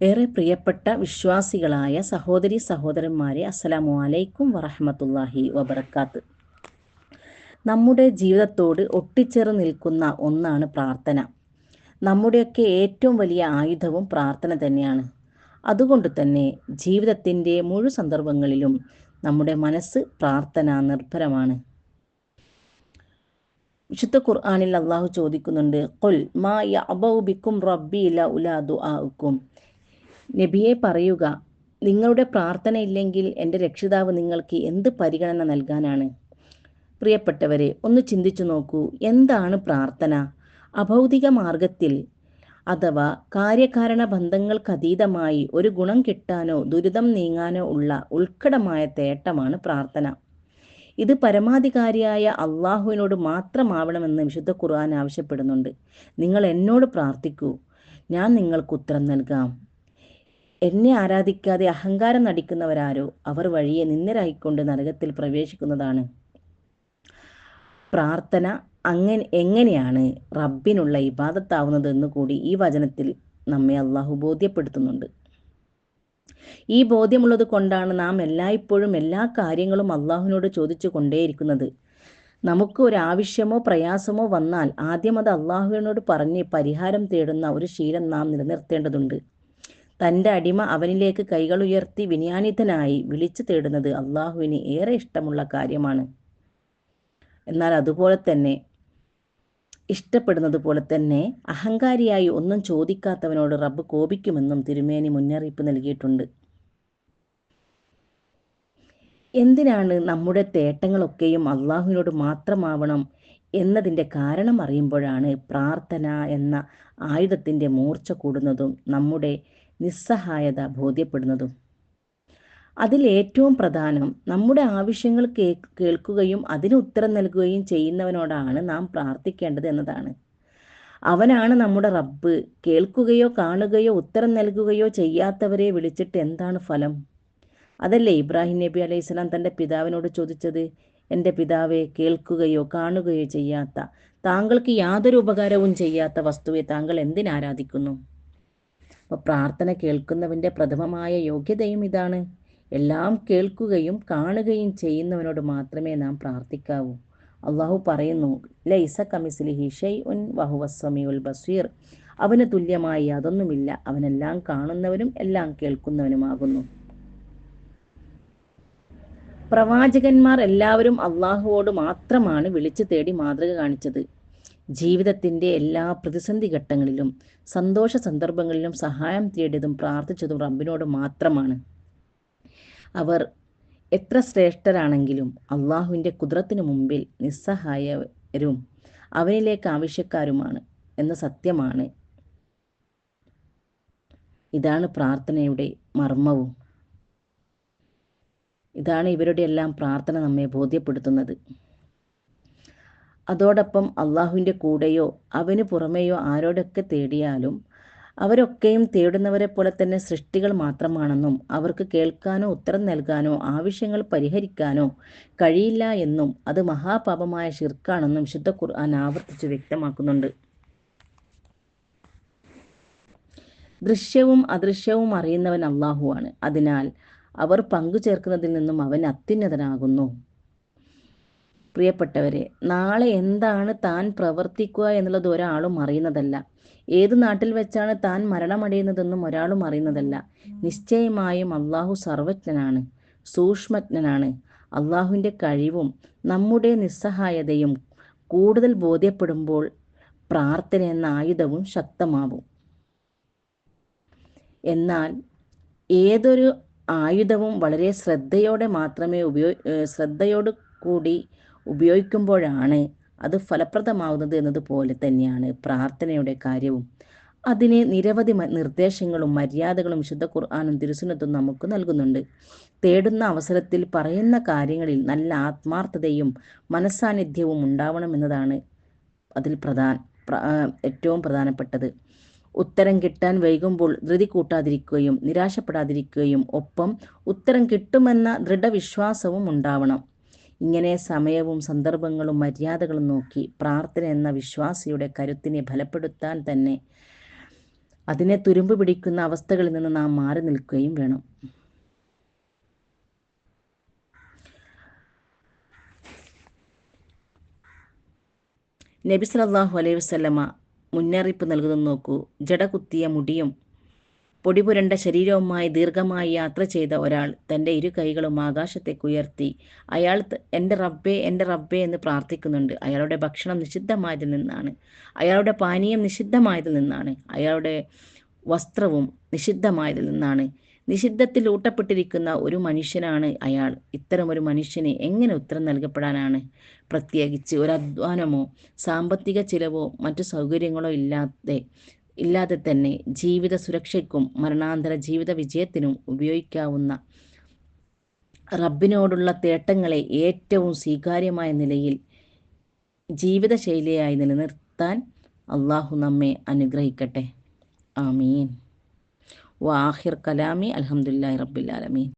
ഏറെ പ്രിയപ്പെട്ട വിശ്വാസികളായ സഹോദരി സഹോദരന്മാരെ അസ്സലാമു അലൈക്കും വറഹമത്തല്ലാഹി വബർക്കാത്ത് നമ്മുടെ ജീവിതത്തോട് ഒട്ടിച്ചേർ നിൽക്കുന്ന ഒന്നാണ് പ്രാർത്ഥന. നമ്മുടെയൊക്കെ ഏറ്റവും വലിയ ആയുധവും പ്രാർത്ഥന തന്നെയാണ്. അതുകൊണ്ട് തന്നെ ജീവിതത്തിന്റെ മുഴു സന്ദർഭങ്ങളിലും നമ്മുടെ മനസ്സ് പ്രാർത്ഥന നിർഭരമാണ്. വിശുദ്ധ ഖുർആാനിൽ അള്ളാഹു ചോദിക്കുന്നുണ്ട് കൊൽ മാ യഅബൗ ബിക്കും റബ്ബി ല ഉലാ ദുആഉക്കും. നബിയെ പറയുക നിങ്ങളുടെ പ്രാർത്ഥന ഇല്ലെങ്കിൽ എന്റെ രക്ഷിതാവ് നിങ്ങൾക്ക് എന്ത് പരിഗണന നൽകാനാണ്? പ്രിയപ്പെട്ടവരെ ഒന്ന് ചിന്തിച്ചു നോക്കൂ എന്താണ് പ്രാർത്ഥന? അഭൗതിക മാർഗത്തിൽ അഥവാ കാര്യകാരണ ബന്ധങ്ങൾക്ക് അതീതമായി ഒരു ഗുണം കിട്ടാനോ ദുരിതം നീങ്ങാനോ ഉള്ള ഉത്കടമായ തേട്ടമാണ് പ്രാർത്ഥന. ഇത് പരമാധികാരിയായ അള്ളാഹുവിനോട് മാത്രമാവണമെന്ന് വിശുദ്ധ ഖുർആൻ ആവശ്യപ്പെടുന്നുണ്ട്. നിങ്ങൾ എന്നോട് പ്രാർത്ഥിക്കൂ ഞാൻ നിങ്ങൾക്ക് ഉത്തരം നൽകാം. എന്നെ ആരാധിക്കാതെ അഹങ്കാരം നടിക്കുന്നവരാരോ അവർ വഴിയെ നിന്നരായിക്കൊണ്ട് നരകത്തിൽ പ്രവേശിക്കുന്നതാണ്. പ്രാർത്ഥന അങ്ങനെ എങ്ങനെയാണ് റബ്ബിനുള്ള ഇബാദത്താവുന്നത് എന്ന് കൂടി ഈ വചനത്തിൽ നമ്മെ അള്ളാഹു ബോധ്യപ്പെടുത്തുന്നുണ്ട്. ഈ ബോധ്യമുള്ളത് കൊണ്ടാണ് നാം എല്ലായ്പ്പോഴും എല്ലാ കാര്യങ്ങളും അള്ളാഹുവിനോട് ചോദിച്ചു കൊണ്ടേയിരിക്കുന്നത്. നമുക്ക് ഒരു ആവശ്യമോ പ്രയാസമോ വന്നാൽ ആദ്യം അത് അള്ളാഹുവിനോട് പറഞ്ഞ് പരിഹാരം തേടുന്ന ഒരു ശീലം നാം നിലനിർത്തേണ്ടതുണ്ട്. തന്റെ അടിമ അവനിലേക്ക് കൈകൾ ഉയർത്തി വിനിയാനിതനായി വിളിച്ചു തേടുന്നത് അള്ളാഹുവിന് ഏറെ ഇഷ്ടമുള്ള കാര്യമാണ്. എന്നാൽ അതുപോലെ തന്നെ ഇഷ്ടപ്പെടുന്നത് പോലെ തന്നെ അഹങ്കാരിയായി ഒന്നും ചോദിക്കാത്തവനോട് റബ്ബ് കോപിക്കുമെന്നും തിരുമേനി മുന്നറിയിപ്പ് നൽകിയിട്ടുണ്ട്. എന്തിനാണ് നമ്മുടെ തേട്ടങ്ങളൊക്കെയും അള്ളാഹുവിനോട് മാത്രമാവണം എന്നതിന്റെ കാരണം അറിയുമ്പോഴാണ് പ്രാർത്ഥന എന്ന ആയുധത്തിന്റെ മൂർച്ച കൂടുന്നതും നമ്മുടെ നിസ്സഹായത ബോധ്യപ്പെടുന്നതും. അതിൽ ഏറ്റവും പ്രധാനം നമ്മുടെ ആവശ്യങ്ങൾ കേ കേൾക്കുകയും അതിന് ഉത്തരം നൽകുകയും ചെയ്യുന്നവനോടാണ് നാം പ്രാർത്ഥിക്കേണ്ടത് എന്നതാണ്. അവനാണ് നമ്മുടെ റബ്ബ്. കേൾക്കുകയോ കാണുകയോ ഉത്തരം നൽകുകയോ ചെയ്യാത്തവരെ വിളിച്ചിട്ട് എന്താണ് ഫലം? അതല്ലേ ഇബ്രാഹിം നബി അലൈഹി സ്വലാം തന്റെ പിതാവിനോട് ചോദിച്ചത്? എന്റെ പിതാവെ കേൾക്കുകയോ കാണുകയോ ചെയ്യാത്ത താങ്കൾക്ക് യാതൊരു ഉപകാരവും ചെയ്യാത്ത വസ്തുവെ താങ്കൾ എന്തിനാരാധിക്കുന്നു? അപ്പോൾ പ്രാർത്ഥന കേൾക്കുന്നവന്റെ പ്രഥമമായ യോഗ്യതയും ഇതാണ്. എല്ലാം കേൾക്കുകയും കാണുകയും ചെയ്യുന്നവനോട് മാത്രമേ നാം പ്രാർത്ഥിക്കാവൂ. അള്ളാഹു പറയുന്നു ലൈസ കമിസിലി ഹിഷൈ ഷൈഉൻ ഉൽ ബസീർ. അവന് തുല്യമായി അതൊന്നുമില്ല അവനെല്ലാം കാണുന്നവനും എല്ലാം കേൾക്കുന്നവനുമാകുന്നു. പ്രവാചകന്മാർ എല്ലാവരും അള്ളാഹുവോട് മാത്രമാണ് വിളിച്ചു തേടി മാതൃക കാണിച്ചത്. ജീവിതത്തിന്റെ എല്ലാ പ്രതിസന്ധി ഘട്ടങ്ങളിലും സന്തോഷ സന്ദർഭങ്ങളിലും സഹായം തേടിയതും പ്രാർത്ഥിച്ചതും റബ്ബിനോട് മാത്രമാണ്. അവർ എത്ര ശ്രേഷ്ഠരാണെങ്കിലും അള്ളാഹുവിന്റെ കുതിരത്തിനു മുമ്പിൽ നിസ്സഹായരും അവനിലേക്ക് ആവശ്യക്കാരുമാണ് എന്ന സത്യമാണ്. ഇതാണ് പ്രാർത്ഥനയുടെ മർമ്മവും. ഇതാണ് ഇവരുടെ എല്ലാം പ്രാർത്ഥന നമ്മെ ബോധ്യപ്പെടുത്തുന്നത്. അതോടൊപ്പം അള്ളാഹുവിന്റെ കൂടെയോ അവന് പുറമെയോ ആരോടൊക്കെ തേടിയാലും അവരൊക്കെയും തേടുന്നവരെ പോലെ തന്നെ സൃഷ്ടികൾ മാത്രമാണെന്നും അവർക്ക് കേൾക്കാനോ ഉത്തരം നൽകാനോ ആവശ്യങ്ങൾ പരിഹരിക്കാനോ കഴിയില്ല എന്നും അത് മഹാപാപമായ ഷിർക്കാണെന്നും വിശുദ്ധ ഖുർആൻ ആവർത്തിച്ച് വ്യക്തമാക്കുന്നുണ്ട്. ദൃശ്യവും അദൃശ്യവും അറിയുന്നവൻ അള്ളാഹുവാണ്. അതിനാൽ അവർ പങ്കുചേർക്കുന്നതിൽ നിന്നും അവൻ അത്യുന്നതനാകുന്നു. പ്രിയപ്പെട്ടവരെ നാളെ എന്താണ് താൻ പ്രവർത്തിക്കുക എന്നുള്ളത് ഒരാളും അറിയുന്നതല്ല. ഏത് നാട്ടിൽ വെച്ചാണ് താൻ മരണമടയുന്നതെന്നും ഒരാളും അറിയുന്നതല്ല. നിശ്ചയമായും അള്ളാഹു സർവജ്ഞനാണ് സൂക്ഷ്മജ്ഞനാണ്. അള്ളാഹുവിന്റെ കഴിവും നമ്മുടെ നിസ്സഹായതയും കൂടുതൽ ബോധ്യപ്പെടുമ്പോൾ പ്രാർത്ഥന എന്ന ആയുധവും ശക്തമാവും. എന്നാൽ ഏതൊരു ആയുധവും വളരെ ശ്രദ്ധയോടെ മാത്രമേ ഉപയോഗ ശ്രദ്ധയോട് കൂടി ഉപയോഗിക്കുമ്പോഴാണ് അത് ഫലപ്രദമാവുന്നത് എന്നതുപോലെ തന്നെയാണ് പ്രാർത്ഥനയുടെ കാര്യവും. അതിന് നിരവധി നിർദ്ദേശങ്ങളും മര്യാദകളും വിശുദ്ധ ഖുർആാനും തിരുസുനത്തും നമുക്ക് നൽകുന്നുണ്ട്. തേടുന്ന അവസരത്തിൽ പറയുന്ന കാര്യങ്ങളിൽ നല്ല ആത്മാർത്ഥതയും മനസ്സാന്നിധ്യവും ഉണ്ടാവണമെന്നതാണ് അതിൽ പ്രധാന ഏറ്റവും പ്രധാനപ്പെട്ടത്. ഉത്തരം കിട്ടാൻ വൈകുമ്പോൾ ധൃതി കൂട്ടാതിരിക്കുകയും നിരാശപ്പെടാതിരിക്കുകയും ഒപ്പം ഉത്തരം കിട്ടുമെന്ന ദൃഢവിശ്വാസവും ഉണ്ടാവണം. ഇങ്ങനെ സമയവും സന്ദർഭങ്ങളും മര്യാദകളും നോക്കി പ്രാർത്ഥന എന്ന വിശ്വാസിയുടെ കരുത്തിനെ ഫലപ്പെടുത്താൻ തന്നെ അതിനെ തുരുമ്പ് പിടിക്കുന്ന അവസ്ഥകളിൽ നിന്ന് നാം മാറി നിൽക്കുകയും വേണം. നബി സല്ലല്ലാഹു അലൈഹി വസല്ലമ മുന്നറിയിപ്പ് നൽകുന്നത് നോക്കൂ. ജടകുത്തിയ മുടിയും പൊടിപുരണ്ട ശരീരവുമായി ദീർഘമായി യാത്ര ചെയ്ത ഒരാൾ തന്റെ ഇരു കൈകളും ആകാശത്തേക്ക് ഉയർത്തി അയാൾ എന്റെ റബ്ബേ എന്റെ റബ്ബേ എന്ന് പ്രാർത്ഥിക്കുന്നുണ്ട്. അയാളുടെ ഭക്ഷണം നിഷിദ്ധമായതിൽ നിന്നാണ്. അയാളുടെ പാനീയം നിഷിദ്ധമായതിൽ നിന്നാണ്. അയാളുടെ വസ്ത്രവും നിഷിദ്ധമായതിൽ നിന്നാണ്. നിഷിദ്ധത്തിൽ ഊട്ടപ്പെട്ടിരിക്കുന്ന ഒരു മനുഷ്യനാണ് അയാൾ. ഇത്തരമൊരു മനുഷ്യന് എങ്ങനെ ഉത്തരം നൽകപ്പെടാനാണ്? പ്രത്യേകിച്ച് ഒരു അധ്വാനമോ സാമ്പത്തിക ചിലവോ മറ്റു സൗകര്യങ്ങളോ ഇല്ലാതെ ഇല്ലാതെ തന്നെ ജീവിത സുരക്ഷയ്ക്കും മരണാന്തര ജീവിത വിജയത്തിനും ഉപയോഗിക്കാവുന്ന റബ്ബിനോടുള്ള തേട്ടങ്ങളെ ഏറ്റവും സ്വീകാര്യമായ നിലയിൽ ജീവിതശൈലിയായി നിലനിർത്താൻ അള്ളാഹു നമ്മെ അനുഗ്രഹിക്കട്ടെ. ആമീൻ. വാഹിർ കലാമി അലഹമുല്ലാ റബ്ബിലാലമീൻ